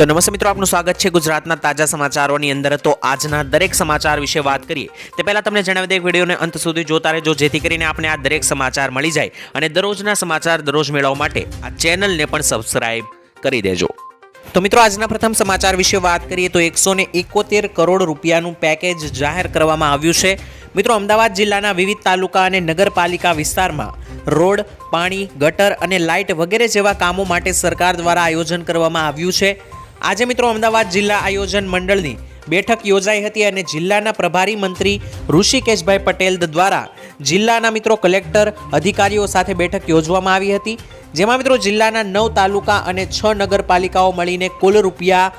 તો નમસ્તે મિત્રો, આપનું સ્વાગત છે ગુજરાતના તાજા સમાચારોની અંદર. તો આજના દરેક સમાચાર વિશે વાત કરીએ, તે પહેલાં તમને જણાવી દે વિડીયોને અંત સુધી જોતા રહેજો, જેથી કરીને આપણે આ દરેક સમાચાર મળી જાય અને દરરોજના સમાચાર દરરોજ મેળવવા માટે આ ચેનલને પણ સબસ્ક્રાઈબ કરી દેજો. તો મિત્રો, આજના પ્રથમ સમાચાર વિશે વાત કરીએ તો એકસો એકોતેર કરોડ રૂપિયાનું પેકેજ જાહેર કરવામાં આવ્યું છે. મિત્રો, અમદાવાદ જિલ્લાના વિવિધ તાલુકા અને નગરપાલિકા વિસ્તારમાં રોડ, પાણી, ગટર અને લાઇટ વગેરે જેવા કામો માટે સરકાર દ્વારા આયોજન કરવામાં આવ્યું છે. આજે મિત્રો અમદાવાદ જિલ્લા આયોજન મંડળની બેઠક યોજાઈ હતી અને જિલ્લાના પ્રભારી મંત્રી ઋષિકેશભાઈ પટેલ દ્વારા જિલ્લાના મિત્રો કલેક્ટર અધિકારીઓ સાથે બેઠક યોજવામાં આવી હતી, જેમાં મિત્રો જિલ્લાના નવ તાલુકા અને છ નગરપાલિકાઓ મળીને કુલ રૂપિયા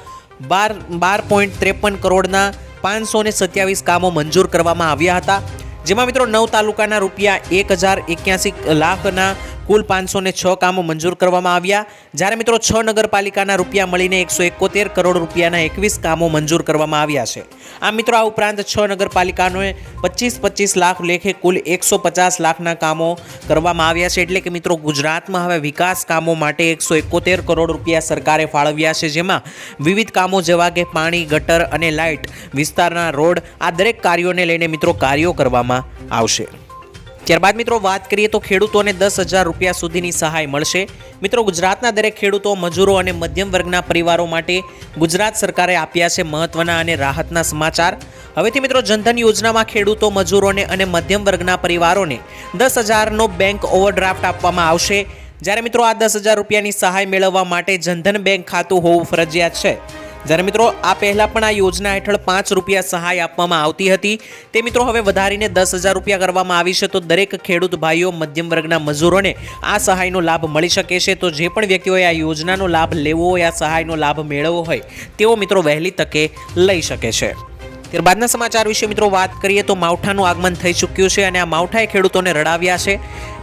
બાર બાર પોઈન્ટ ત્રેપન કરોડના પાંચસો ને સત્યાવીસ કામો મંજૂર કરવામાં આવ્યા હતા, જેમાં મિત્રો નવ તાલુકાના રૂપિયા એક હજાર એક્યાસી લાખના કુલ પાંચસો છ કામો મંજૂર કરવામાં આવ્યા. જ્યારે મિત્રો છ નગરપાલિકાના રૂપિયા મળીને એકસો એકોતેર કરોડ રૂપિયાના એકવીસ કામો મંજૂર કરવામાં આવ્યા છે. આ મિત્રો, આ ઉપરાંત છ નગરપાલિકાને પચીસ પચીસ લાખ લેખે કુલ એકસો પચાસ લાખના કામો કરવામાં આવ્યા છે. એટલે કે મિત્રો, ગુજરાતમાં હવે વિકાસ કામો માટે એકસો એકોતેર કરોડ રૂપિયા સરકારે ફાળવ્યા છે. જેમાં વિવિધ કામો જેવા કે પાણી, ગટર અને લાઇટ વિસ્તારના રોડ આ દરેક કાર્યોને લઈને મિત્રો કાર્યો કરવામાં આવશે. ત્યારબાદ મિત્રો વાત કરીએ તો ખેડૂતોને દસ હજાર રૂપિયા સુધીની સહાય મળશે. મિત્રો, ગુજરાતના દરેક ખેડૂતો, મજૂરો અને મધ્યમ વર્ગના પરિવારો માટે ગુજરાત સરકારે આપ્યા છે મહત્વના અને રાહતના સમાચાર. હવેથી મિત્રો, જનધન યોજનામાં ખેડૂતો, મજૂરોને અને મધ્યમ વર્ગના પરિવારોને દસ હજારનો બેંક ઓવરડ્રાફ્ટ આપવામાં આવશે. જ્યારે મિત્રો આ દસ હજાર રૂપિયાની સહાય મેળવવા માટે જનધન બેંક ખાતું હોવું ફરજિયાત છે. જ્યારે મિત્રો, આ પહેલાં પણ આ યોજના હેઠળ પાંચ રૂપિયા સહાય આપવામાં આવતી હતી. તે મિત્રો હવે વધારીને દસ હજાર રૂપિયા કરવામાં આવી છે, તો દરેક ખેડૂત ભાઈઓ, મધ્યમ વર્ગના મજૂરોને આ સહાયનો લાભ મળી શકે છે. તો જે પણ વ્યક્તિઓએ આ યોજનાનો લાભ લેવો હોય, આ સહાયનો લાભ મેળવવો હોય, તેઓ મિત્રો વહેલી તકે લઈ શકે છે. ત્યારબાદના સમાચાર વિશે મિત્રો વાત કરીએ તો માવઠાનું આગમન થઈ ચૂક્યું છે અને આ માવઠાએ ખેડૂતોને રડાવ્યા છે.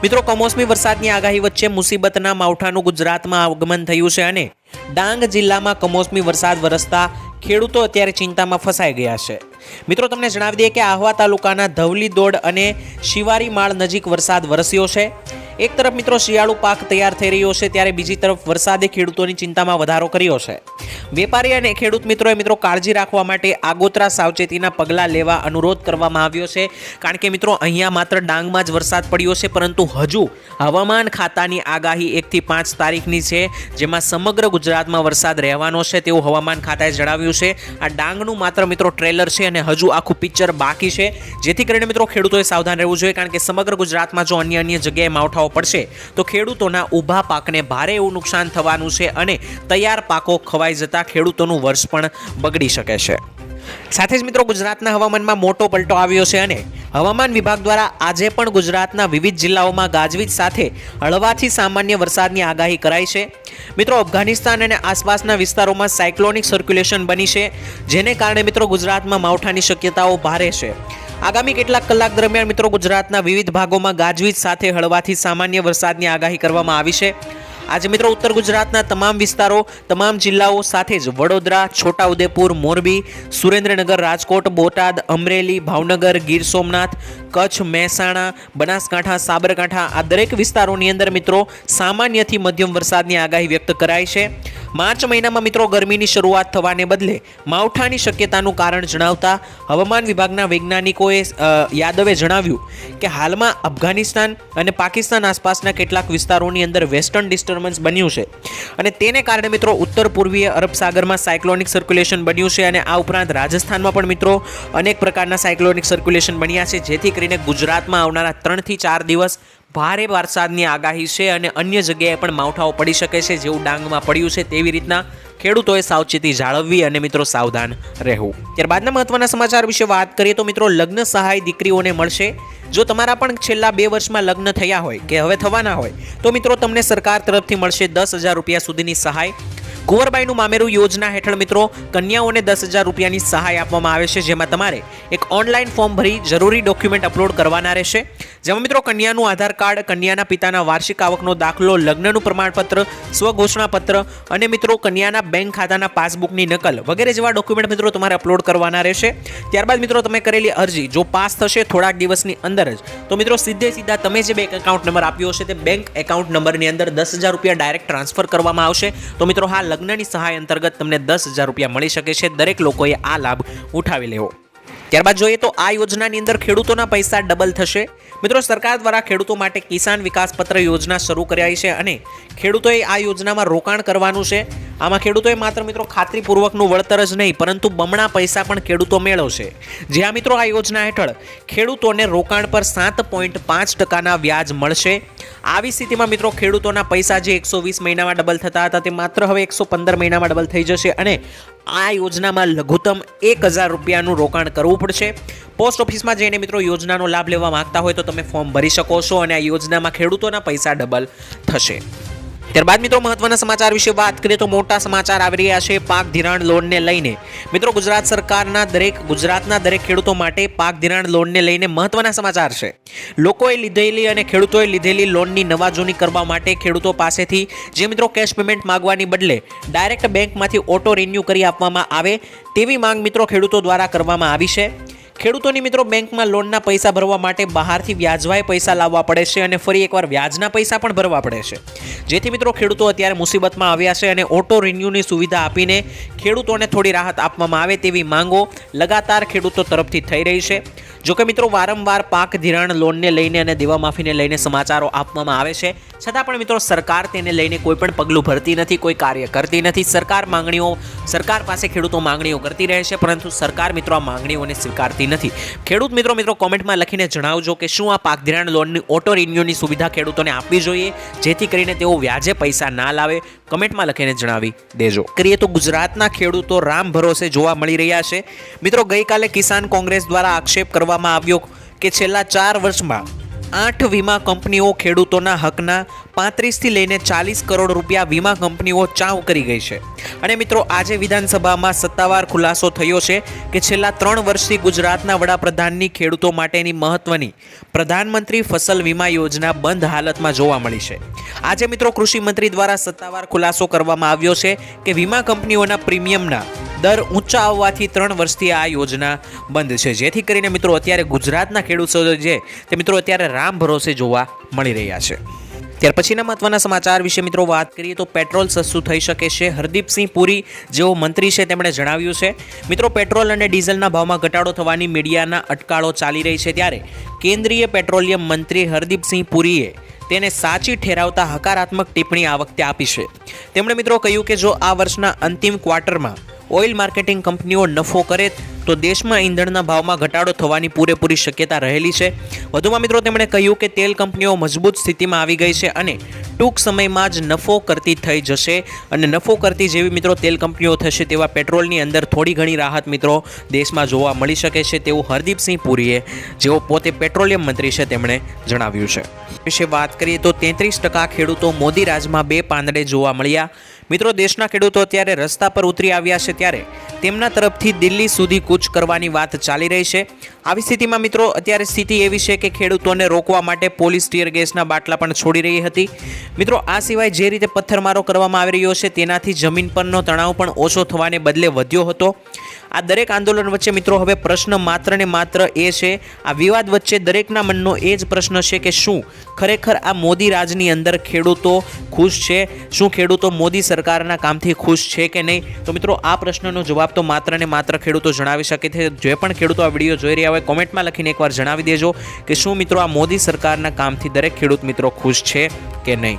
મિત્રો, કમોસમી વરસાદની આગાહી વચ્ચે મુસીબતના માવઠાનું ગુજરાતમાં આગમન થયું છે અને ડાંગ જિલ્લામાં કમોસમી વરસાદ વરસતા ખેડૂતો અત્યારે ચિંતામાં ફસાઈ ગયા છે. મિત્રો, તમને જણાવી દઈએ કે આહવા તાલુકાના ધવલી દોડ અને શિવારી માળ નજીક વરસાદ વરસ્યો છે. એક તરફ મિત્રો શિયાળુ પાક તૈયાર થઈ રહ્યો છે, ત્યારે બીજી તરફ વરસાદે ખેડૂતોની ચિંતામાં વધારો કર્યો છે. વેપારી અને ખેડૂત મિત્રોએ મિત્રો કાળજી રાખવા માટે આગોતરા સાવચેતીના પગલાં લેવા અનુરોધ કરવામાં આવ્યો છે. કારણ કે મિત્રો અહીંયા માત્ર ડાંગમાં જ વરસાદ પડ્યો છે, પરંતુ હજુ હવામાન ખાતાની આગાહી એકથી પાંચ તારીખની છે, જેમાં સમગ્ર ગુજરાતમાં વરસાદ રહેવાનો છે તેવું હવામાન ખાતાએ જણાવ્યું છે. આ ડાંગનું માત્ર મિત્રો ટ્રેલર છે અને હજુ આખું પિક્ચર બાકી છે. જેથી કરીને મિત્રો ખેડૂતોએ સાવધાન રહેવું જોઈએ, કારણ કે સમગ્ર ગુજરાતમાં જો અન્ય અન્ય જગ્યાએ માવઠાઓ પડશે. તો ખેડૂતોના ઊભા પાકને ભારે એવું નુકસાન થવાનું છે અને તૈયાર પાકો ખવાઈ જતા ખેડૂતોનું વર્ષ પણ બગડી શકે છે. સાથે જ મિત્રો ગુજરાતના હવામાનમાં મોટો પલટો આવ્યો છે અને હવામાન વિભાગ દ્વારા આજે પણ ગુજરાતના વિવિધ જિલ્લાઓમાં ગાજવીજ સાથે હળવાથી સામાન્ય વરસાદની આગાહી કરાઈ છે. મિત્રો, અફઘાનિસ્તાન અને આસપાસના વિસ્તારોમાં સાયક્લોનિક સર્ક્યુલેશન બની છે, જેને કારણે મિત્રો ગુજરાતમાં માવઠાની શક્યતાઓ ભારે છે. આગામી કેટલાક કલાક દરમિયાન મિત્રો ગુજરાતના વિવિધ ભાગોમાં ગાજવીજ સાથે હળવાથી સામાન્ય વરસાદની આગાહી કરવામાં આવી છે. આજે મિત્રો ઉત્તર ગુજરાતના તમામ વિસ્તારો, તમામ જિલ્લાઓ સાથે જ વડોદરા, છોટાઉદેપુર, મોરબી, સુરેન્દ્રનગર, રાજકોટ, બોટાદ, અમરેલી, ભાવનગર, ગીર સોમનાથ, કચ્છ, મહેસાણા, બનાસકાંઠા, સાબરકાંઠા આ દરેક વિસ્તારોની અંદર મિત્રો સામાન્યથી મધ્યમ વરસાદની આગાહી વ્યક્ત કરાઈ છે. માર્ચ મહિનામાં મિત્રો ગરમીની શરૂઆત થવાને બદલે માવઠાની શક્યતાનું કારણ જણાવતા હવામાન વિભાગના વૈજ્ઞાનિકોએ યાદવે જણાવ્યું કે હાલમાં અફઘાનિસ્તાન અને પાકિસ્તાન આસપાસના કેટલાક વિસ્તારોની અંદર વેસ્ટર્ન ડિસ્ટર્બન્સ બન્યું છે. અને તેને કારણે મિત્રો ઉત્તર પૂર્વીય અરબ સાગરમાં સાયક્લોનિક સર્ક્યુલેશન બન્યું છે અને આ ઉપરાંત રાજસ્થાનમાં પણ મિત્રો અનેક પ્રકારના સાયક્લોનિક સર્ક્યુલેશન બન્યા છે, જેથી કરીને ગુજરાતમાં આવનારા ત્રણથી ચાર દિવસ ભારે વરસાદની આગાહી છે અને અન્ય જગ્યાએ પણ માવઠાઓ પડી શકે છે. જેવું ડાંગમાં પડ્યું છે તેવી રીતના ખેડૂતોએ સાવચેતી જાળવવી અને મિત્રો સાવધાન રહેવું. ત્યારબાદના મહત્વના સમાચાર વિશે વાત કરીએ તો મિત્રો લગ્ન સહાય દીકરીઓને મળશે. જો તમારા પણ છેલ્લા બે વર્ષમાં લગ્ન થયા હોય કે હવે થવાના હોય, તો મિત્રો તમને સરકાર તરફથી મળશે દસ હજાર રૂપિયા સુધીની સહાય. કુંવરબાઈનું મામેરું યોજના હેઠળ મિત્રો કન્યાઓને દસ હજાર રૂપિયાની સહાય આપવામાં આવે છે, જેમાં તમારે એક ઓનલાઈન ફોર્મ ભરી જરૂરી ડોક્યુમેન્ટ અપલોડ કરવાના રહેશે. જેમાં મિત્રો કન્યાનું આધાર કાર્ડ, કન્યાના પિતાના વાર્ષિક આવકનો દાખલો, લગ્નનું પ્રમાણપત્ર સ્વઘોષણા પત્ર અને મિત્રો કન્યાના બેંક ખાતાના પાસબુકની નકલ વગેરે જેવા ડોક્યુમેન્ટ મિત્રો તમારે અપલોડ કરવાના રહેશે. ત્યારબાદ મિત્રો તમે કરેલી અરજી જો પાસ થશે થોડાક દિવસની અંદર જ, તો મિત્રો સીધે સીધા તમે જે બેંક એકાઉન્ટ નંબર આપ્યો હશે તે બેંક એકાઉન્ટ નંબરની અંદર દસ હજાર રૂપિયા ડાયરેક્ટ ટ્રાન્સફર કરવામાં આવશે. તો મિત્રો હા લગ્નની સહાય અંતર્ગત તમને દસ હજાર રૂપિયા મળી શકે છે. દરેક લોકોએ આ લાભ ઉઠાવી લેવો. ત્યારબાદ જોઈએ તો આ યોજનાની અંદર ખેડૂતોના પૈસા ડબલ થશે. મિત્રો, સરકાર દ્વારા ખેડૂતો માટે કિસાન વિકાસ પત્ર યોજના શરૂ કરાઈ છે અને ખેડૂતોએ આ યોજનામાં રોકાણ કરવાનું છે. આમાં ખેડૂતોએ માત્ર મિત્રો ખાતરીપૂર્વકનું વળતર જ નહીં, પરંતુ બમણા પૈસા પણ ખેડૂતો મેળવશે. જ્યાં મિત્રો આ યોજના હેઠળ ખેડૂતોને રોકાણ પર સાત પોઈન્ટ પાંચ ટકાના વ્યાજ મળશે. આવી સ્થિતિમાં મિત્રો ખેડૂતોના પૈસા જે એકસો વીસ મહિનામાં ડબલ થતા હતા, તે માત્ર હવે એકસો પંદર મહિનામાં ડબલ થઈ જશે અને આ યોજનામાં લઘુત્તમ એક હજાર રૂપિયાનું રોકાણ કરવું પડશે. પોસ્ટ ઓફિસમાં જઈને મિત્રો યોજનાનો લાભ લેવા માંગતા હોય તો તમે ફોર્મ ભરી શકો છો અને આ યોજનામાં ખેડૂતોના પૈસા ડબલ થશે. ત્યારબાદ મિત્રો મહત્વના સમાચાર વિશે વાત કરીએ તો મોટા સમાચાર આવી રહ્યા છે પાક ધિરાણ લોનને લઈને. મિત્રો ગુજરાત સરકારના દરેક, ગુજરાતના દરેક ખેડૂતો માટે પાક ધિરાણ લોનને લઈને મહત્વના સમાચાર છે. લોકોએ લીધેલી અને ખેડૂતોએ લીધેલી લોનની નવા જૂની કરવા માટે ખેડૂતો પાસેથી જે મિત્રો કેશ પેમેન્ટ માંગવાની બદલે ડાયરેક્ટ બેંકમાંથી ઓટો રિન્યૂ કરી આપવામાં આવે તેવી માંગ મિત્રો ખેડૂતો દ્વારા કરવામાં આવી છે. ખેડૂતોની મિત્રો બેંકમાં લોનના પૈસા ભરવા માટે બહારથી વ્યાજવાય પૈસા લાવવા પડે છે અને ફરી એકવાર વ્યાજના પૈસા પણ ભરવા પડે છે. જેથી મિત્રો ખેડૂતો અત્યારે મુસીબતમાં આવ્યા છે અને ઓટો રિન્યૂની સુવિધા આપીને ખેડૂતોને થોડી રાહત આપવામાં આવે તેવી માંગો લગાતાર ખેડૂતો તરફથી થઈ રહી છે. જોકે મિત્રો, વારંવાર પાક ધિરાણ લોનને લઈને અને દેવા માફીને લઈને સમાચારો આપવામાં આવે છે. છતાં પણ મિત્રો, સરકાર તેને લઈને કોઈ પણ પગલું ભરતી નથી, કોઈ કાર્ય કરતી નથી. સરકાર માંગણીઓ, સરકાર પાસે ખેડૂતો માંગણીઓ કરતી રહે છે, પરંતુ સરકાર મિત્રો આ માંગણીઓને સ્વીકારતી નથી. ખેડૂત મિત્રો મિત્રો કોમેન્ટમાં લખીને જણાવજો કે શું આ પાક ધિરાણ લોનની ઓટો રિન્યુની સુવિધા ખેડૂતોને આપવી જોઈએ, જેથી કરીને તેઓ વ્યાજે પૈસા ના લાવે. કમેન્ટમાં લખીને જણાવી દેજો. કરીએ તો ગુજરાતના ખેડૂતો રામ ભરોસે જોવા મળી રહ્યા છે. મિત્રો, ગઈકાલે કિસાન કોંગ્રેસ દ્વારા આક્ષેપ કરવામાં આવ્યો કે છેલ્લા ચાર વર્ષમાં આઠ વીમા કંપનીઓ ખેડૂતોના હકના પાંત્રીસથી લઈને ચાલીસ કરોડ રૂપિયા વીમા કંપનીઓ ચાવ કરી ગઈ છે. અને મિત્રો, આજે વિધાનસભામાં સત્તાવાર ખુલાસો થયો છે કે છેલ્લા ત્રણ વર્ષથી ગુજરાતના વડાપ્રધાનની ખેડૂતો માટેની મહત્વની પ્રધાનમંત્રી ફસલ વીમા યોજના બંધ હાલતમાં જોવા મળી છે. આજે મિત્રો, કૃષિ મંત્રી દ્વારા સત્તાવાર ખુલાસો કરવામાં આવ્યો છે કે વીમા કંપનીઓના પ્રીમિયમના દર ઊંચા આવવાથી ત્રણ વર્ષથી આ યોજના બંધ છે. જેથી કરીને મિત્રો અત્યારે ગુજરાતના ખેડૂતો જે તે મિત્રો અત્યારે રામ ભરોસે જોવા મળી રહ્યા છે. ત્યાર પછીના મહત્વના સમાચાર વિશે મિત્રો વાત કરીએ તો પેટ્રોલ સસ્તું થઈ શકે છે. હરદીપસિંહ પુરી, જેઓ મંત્રી છે, તેમણે જણાવ્યું છે, મિત્રો, પેટ્રોલ અને ડીઝલના ભાવમાં ઘટાડો થવાની મીડિયાના અટકાળો ચાલી રહી છે ત્યારે કેન્દ્રીય પેટ્રોલિયમ મંત્રી હરદીપસિંહ પુરીએ તેને સાચી ઠેરાવતા હકારાત્મક ટિપ્પણી આ વખતે આપી છે. તેમણે મિત્રો કહ્યું કે જો આ વર્ષના અંતિમ ક્વાર્ટરમાં ઓઇલ માર્કેટિંગ કંપનીઓ નફો કરે તો દેશમાં ઈંધણના ભાવમાં ઘટાડો થવાની પૂરેપૂરી શક્યતા રહેલી છે. વધુમાં મિત્રો તેમણે કહ્યું કે તેલ કંપનીઓ મજબૂત સ્થિતિમાં આવી ગઈ છે અને ટૂંક સમયમાં જ નફો કરતી થઈ જશે અને નફો કરતી જેવી મિત્રો તેલ કંપનીઓ થશે તેવા પેટ્રોલની અંદર થોડી ઘણી રાહત મિત્રો દેશમાં જોવા મળી શકે છે તેવું હરદીપસિંહ પુરીએ, જેઓ પોતે પેટ્રોલિયમ મંત્રી છે તેમણે જણાવ્યું છે. વિશે વાત કરીએ તો તેત્રીસ ટકા ખેડૂતો મોદી રાજમાં બે પાંદડે જોવા મળ્યા. મિત્રો, દેશના ખેડૂતો અત્યારે રસ્તા પર ઉતરી આવ્યા છે ત્યારે તેમના તરફથી દિલ્હી સુધી કૂચ કરવાની વાત ચાલી રહી છે. આવી સ્થિતિમાં મિત્રો, અત્યારે સ્થિતિ એવી છે કે ખેડૂતોને રોકવા માટે પોલીસ ટીયર ગેસના બાટલા પણ છોડી રહી હતી. મિત્રો, આ સિવાય જે રીતે પથ્થરમારો કરવામાં આવી રહ્યો છે તેનાથી જમીન પરનો તણાવ પણ ઓછો થવાને બદલે વધ્યો હતો. આ દરેક આંદોલન વચ્ચે મિત્રો હવે પ્રશ્ન માત્ર ને માત્ર એ છે, આ વિવાદ વચ્ચે દરેકના મનનો એ જ પ્રશ્ન છે કે શું? ખરેખર આ મોદી રાજની અંદર ખેડૂતો ખુશ છે? શું ખેડૂતો મોદી સરકારના કામથી ખુશ છે કે નહીં? તો મિત્રો આ પ્રશ્નનો જવાબ તો માત્ર ને માત્ર ખેડૂતો જણાવી શકે છે. જે પણ ખેડૂતો આ વીડિયો જોઈ રહ્યા હોય, કોમેન્ટમાં લખીને એકવાર જણાવી દેજો કે શું મિત્રો આ મોદી સરકારના કામથી દરેક ખેડૂત મિત્રો ખુશ છે કે નહીં?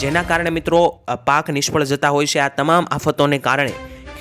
જેના કારણે મિત્રો પાક નિષ્ફળ જતા હોય છે. આ તમામ આફતોને કારણે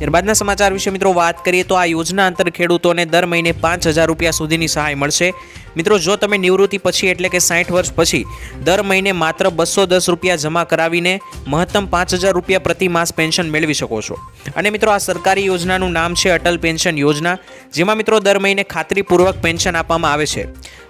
ત્યારબાદના સમાચાર વિશે મિત્રો વાત કરીએ તો આ યોજના અંતર ખેડૂતોને દર મહિને પાંચ હજાર રૂપિયા સુધીની સહાય મળશે. મિત્રો, જો તમે નિવૃત્તિ પછી એટલે કે સાઠ વર્ષ પછી દર મહિને માત્ર બસો દસ રૂપિયા જમા કરાવીને મહત્તમ પાંચ હજાર રૂપિયા પ્રતિ માસ પેન્શન મેળવી શકો છો. અને મિત્રો, આ સરકારી યોજનાનું નામ છે અટલ પેન્શન યોજના, જેમાં મિત્રો દર મહિને ખાતરીપૂર્વક પેન્શન આપવામાં આવે છે.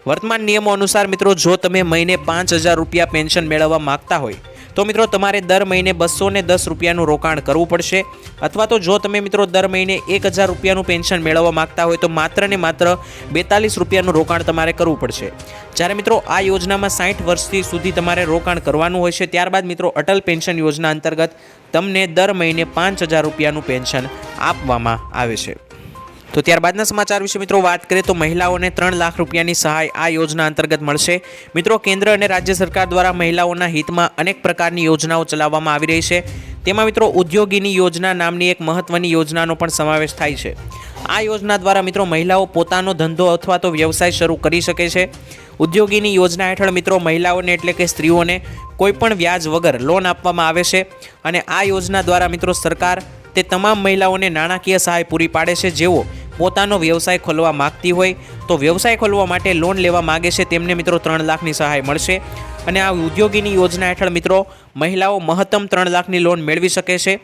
વર્તમાન નિયમો અનુસાર મિત્રો, જો તમે મહિને પાંચ હજાર રૂપિયા પેન્શન મેળવવા માગતા હોય તો મિત્રો તમારે દર મહિને બસો ને દસ રૂપિયાનું રોકાણ કરવું પડશે. અથવા તો જો તમે મિત્રો દર મહિને એક હજાર રૂપિયાનું પેન્શન મેળવવા માગતા હોય તો માત્ર ને માત્ર બેતાલીસ રૂપિયાનું રોકાણ તમારે કરવું પડશે. જ્યારે મિત્રો આ યોજનામાં સાઠ વર્ષથી સુધી તમારે રોકાણ કરવાનું હોય છે, ત્યારબાદ મિત્રો અટલ પેન્શન યોજના અંતર્ગત તમને દર મહિને પાંચ હજાર રૂપિયાનું પેન્શન આપવામાં આવે છે. તો ત્યારબાદના સમાચાર વિશે મિત્રો વાત કરીએ તો મહિલાઓને ત્રણ લાખ રૂપિયાની સહાય આ યોજના અંતર્ગત મળશે. મિત્રો, કેન્દ્ર અને રાજ્ય સરકાર દ્વારા મહિલાઓના હિતમાં અનેક પ્રકારની યોજનાઓ ચલાવવામાં આવી રહી છે. તેમાં મિત્રો, ઉદ્યોગીની યોજના નામની એક મહત્વની યોજનાનો પણ સમાવેશ થાય છે. આ યોજના દ્વારા મિત્રો મહિલાઓ પોતાનો ધંધો અથવા તો વ્યવસાય શરૂ કરી શકે છે. ઉદ્યોગીની યોજના હેઠળ મિત્રો મહિલાઓને એટલે કે સ્ત્રીઓને કોઈપણ વ્યાજ વગર લોન આપવામાં આવે છે અને આ યોજના દ્વારા મિત્રો સરકાર તે તમામ મહિલાઓને નાણાકીય સહાય પૂરી પાડે છે. જેઓ પોતાનો વ્યવસાય ખોલવા માગતી હોય તો વ્યવસાય ખોલવા માટે લોન લેવા માગે છે. તેમને મિત્રો ત્રણ લાખની સહાય મળશે. અને આ ઉદ્યોગીની યોજના હેઠળ મિત્રો મહિલાઓ મહત્તમ ત્રણ લાખની લોન મેળવી શકે છે.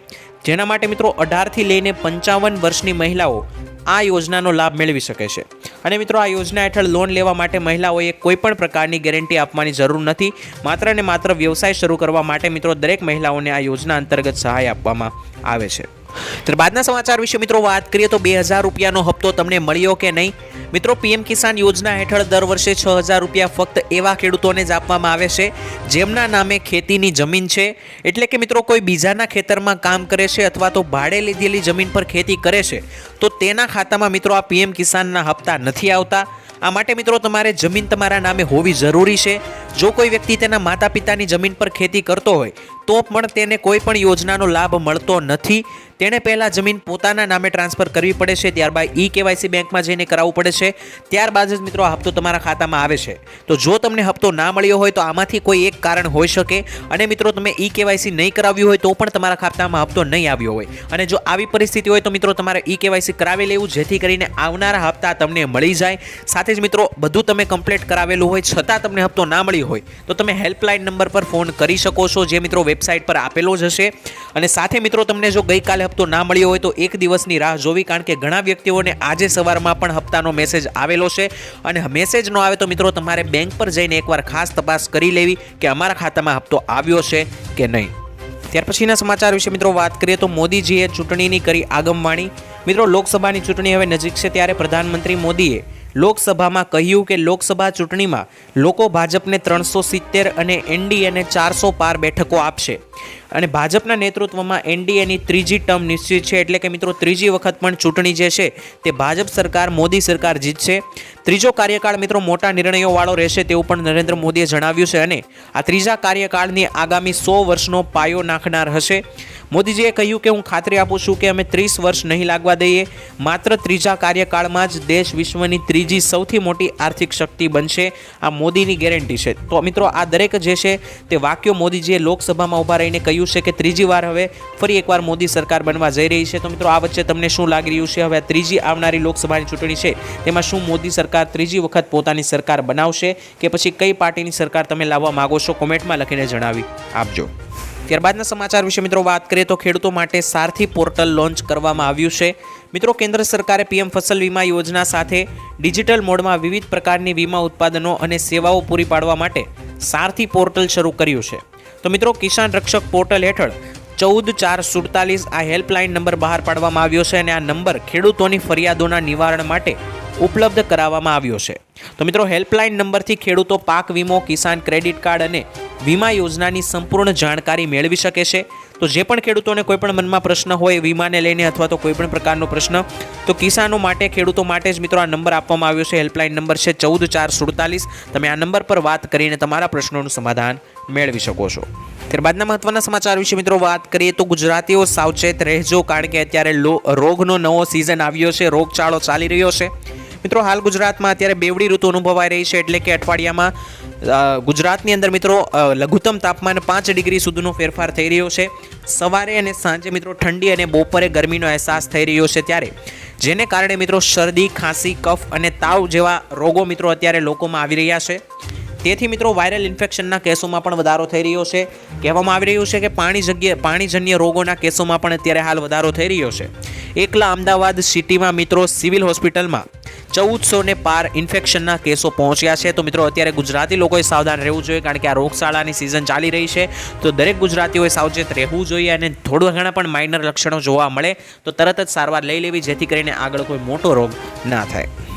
જેના માટે મિત્રો અઢારથી લઈને પંચાવન વર્ષની મહિલાઓ આ યોજનાનો લાભ મેળવી શકે છે. અને મિત્રો આ યોજના હેઠળ લોન લેવા માટે મહિલાઓએ કોઈપણ પ્રકારની ગેરંટી આપવાની જરૂર નથી. માત્ર ને માત્ર વ્યવસાય શરૂ કરવા માટે મિત્રો દરેક મહિલાઓને આ યોજના અંતર્ગત સહાય આપવામાં આવે છે. ત્યારબાદના સમાચાર વિશે મિત્રો વાત કરીએ તો બે હજાર રૂપિયાનો હપ્તો તમને મળ્યો કે નહીં? મિત્રો, પીએમ કિસાન યોજના હેઠળ દર વર્ષે છ હજાર રૂપિયા ફક્ત એવા ખેડૂતોને જ આપવામાં આવે છે, જેમના નામે ખેતીની જમીન છે. એટલે કે મિત્રો, કોઈ બીજાના ખેતરમાં કામ કરે છે અથવા તો ભાડે લીધેલી જમીન પર ખેતી કરે છે, તો તેના ખાતામાં મિત્રો આ પીએમ કિસાનના હપ્તા નથી આવતા. આ માટે મિત્રો, તમારે જમીન તમારા નામે હોવી જરૂરી છે. જો કોઈ વ્યક્તિ તેના માતા પિતાની જમીન પર ખેતી કરતો હોય, તો પણ તેને કોઈ પણ યોજનાનો લાભ મળતો નથી. તેણે પહેલાં જમીન પોતાના નામે ટ્રાન્સફર કરવી પડે છે, ત્યારબાદ ઈ કેવાયસી બેંકમાં જઈને કરાવવું પડે છે. ત્યારબાદ જ મિત્રો હપ્તો તમારા ખાતામાં આવે છે. તો જો તમને હપ્તો ના મળ્યો હોય તો આમાંથી કોઈ એક કારણ હોઈ શકે. અને મિત્રો તમે ઈ કેવાયસી નહીં કરાવ્યું હોય તો પણ તમારા ખાતામાં હપ્તો નહીં આવ્યો હોય. અને જો આવી પરિસ્થિતિ હોય તો મિત્રો તમારે ઈ કેવાયસી કરાવી લેવું, જેથી કરીને આવનારા હપ્તા તમને મળી જાય. સાથે જ મિત્રો બધું તમે કમ્પ્લીટ કરાવેલું હોય, છતાં તમને હપ્તો ના મળ્યો હોય, તો તમે હેલ્પલાઇન નંબર પર ફોન કરી શકો છો, જે મિત્રો વેબસાઇટ પર આપેલો જ હશે. અને સાથે મિત્રો તમને જો ગઈકાલે હપ્તો ના મળ્યો હોય તો એક દિવસની રાહ જોવી, કારણ કે ઘણા વ્યક્તિઓને આજે સવારમાં પણ હપ્તાનો મેસેજ આવેલો છે. અને મેસેજ ન આવે તો મિત્રો તમારે બેંક પર જઈને એકવાર ખાસ તપાસ કરી લેવી કે અમારા ખાતામાં હપ્તો આવ્યો છે કે નહીં. ત્યાર પછીના સમાચાર વિશે મિત્રો વાત કરીએ તો મોદીજીએ ચૂંટણીની કરી આગમવાણી. મિત્રો લોકસભાની ચૂંટણી હવે નજીક છે, ત્યારે પ્રધાનમંત્રી મોદીએ લોકસભામાં કહ્યું કે લોકસભા ચૂંટણીમાં લોકો ભાજપને ત્રણસો સિત્તેર અને એનડીએને ચારસો પાર બેઠકો આપશે. અને ભાજપના નેતૃત્વમાં એનડીએની ત્રીજી ટર્મ નિશ્ચિત છે એટલે કે મિત્રો ત્રીજી વખત પણ ચૂંટણી જે છે તે ભાજપ સરકાર, મોદી સરકાર જીતશે. ત્રીજો કાર્યકાળ મિત્રો મોટા નિર્ણયોવાળો રહેશે તેવું પણ નરેન્દ્ર મોદીએ જણાવ્યું છે અને આ ત્રીજા કાર્યકાળની આગામી સો વર્ષનો પાયો નાખનાર હશે. મોદીજીએ કહ્યું કે હું ખાતરી આપું છું કે અમે ત્રીસ વર્ષ નહીં લાગવા દઈએ. માત્ર ત્રીજા કાર્યકાળમાં જ દેશ વિશ્વની ત્રીજી સૌથી મોટી આર્થિક શક્તિ બનશે. આ મોદીની ગેરંટી છે. તો મિત્રો, આ દરેક જે છે તે વાક્યો મોદીજીએ લોકસભામાં ઊભા રહીને કહ્યું છે કે ત્રીજી વાર હવે ફરી એકવાર મોદી સરકાર બનવા જઈ રહી છે. તો મિત્રો, આ વચ્ચે તમને શું લાગી રહ્યું છે? હવે ત્રીજી આવનારી લોકસભાની ચૂંટણી છે. તેમાં શું મોદી સરકાર ત્રીજી વખત પોતાની સરકાર બનાવશે? કે પછી કઈ પાર્ટીની સરકાર તમે લાવવા માગો છો? કોમેન્ટમાં લખીને જણાવી આપજો. ત્યારબાદના સમાચાર વિશે મિત્રો વાત કરીએ તો ખેડૂતો માટે સારથી પોર્ટલ લોન્ચ કરવામાં આવ્યું છે. મિત્રો, કેન્દ્ર સરકારે પીએમ ફસલ વીમા યોજના સાથે ડિજિટલ મોડમાં વિવિધ પ્રકારની વીમા ઉત્પાદનો અને સેવાઓ પૂરી પાડવા માટે સારથી પોર્ટલ શરૂ કર્યું છે. તો મિત્રો, કિસાન રક્ષક પોર્ટલ હેઠળ ચૌદ ચાર સુડતાલીસ આ હેલ્પલાઇન નંબર બહાર પાડવામાં આવ્યો છે અને આ નંબર ખેડૂતોની ફરિયાદોના નિવારણ માટે ઉપલબ્ધ કરાવવામાં આવ્યો છે. તો મિત્રો, હેલ્પલાઇન નંબરથી ખેડૂતો પાક વીમો, કિસાન ક્રેડિટ કાર્ડ અને વીમા યોજનાની સંપૂર્ણ જાણકારી મેળવી શકે છે. તો જે પણ ખેડૂતોને કોઈપણ મનમાં પ્રશ્ન હોય વીમાને લઈને અથવા તો કોઈપણ પ્રકારનો પ્રશ્ન, તો કિસાનો માટે, ખેડૂતો માટે જ મિત્રો આ નંબર આપવામાં આવ્યો છે. હેલ્પલાઇન નંબર છે ચૌદ ચાર સુડતાલીસ. તમે આ નંબર પર વાત કરીને તમારા પ્રશ્નોનું સમાધાન મેળવી શકો છો. ત્યારબાદના મહત્વના સમાચાર વિશે મિત્રો વાત કરીએ તો ગુજરાતીઓ સાવચેત રહેજો, કારણ કે અત્યારે રોગનો નવો સિઝન આવ્યો છે. રોગચાળો ચાલી રહ્યો છે. મિત્રો, હાલ ગુજરાતમાં અત્યારે બેવડી ઋતુ અનુભવાઈ રહી છે એટલે કે અઠવાડિયામાં ગુજરાતની અંદર મિત્રો લઘુત્તમ તાપમાન પાંચ ડિગ્રી સુધીનો ફેરફાર થઈ રહ્યો છે. સવારે અને સાંજે મિત્રો ઠંડી અને બપોરે ગરમીનો અહેસાસ થઈ રહ્યો છે ત્યારે. જેને કારણે મિત્રો શરદી, ખાંસી, કફ અને તાવ જેવા રોગો મિત્રો અત્યારે લોકોમાં આવી રહ્યા છે. તેથી મિત્રો વાયરલ ઇન્ફેક્શનના કેસોમાં પણ વધારો થઈ રહ્યો છે. કહેવામાં આવી રહ્યું છે કે પાણી જગ્યા, પાણીજન્ય રોગોના કેસોમાં પણ અત્યારે હાલ વધારો થઈ રહ્યો છે. એકલા અમદાવાદ સિટીમાં મિત્રો, સિવિલ હોસ્પિટલમાં ચૌદસો ને પાર ઇન્ફેક્શનના કેસો પહોંચ્યા છે. તો મિત્રો, અત્યારે ગુજરાતી લોકોએ સાવધાન રહેવું જોઈએ કારણ કે આ રોગશાળાની સિઝન ચાલી રહી છે. તો દરેક ગુજરાતીઓએ સાવચેત રહેવું જોઈએ અને થોડા ઘણા પણ માઇનર લક્ષણો જોવા મળે તો તરત જ સારવાર લઈ લેવી, જેથી કરીને આગળ કોઈ મોટો રોગ ના થાય.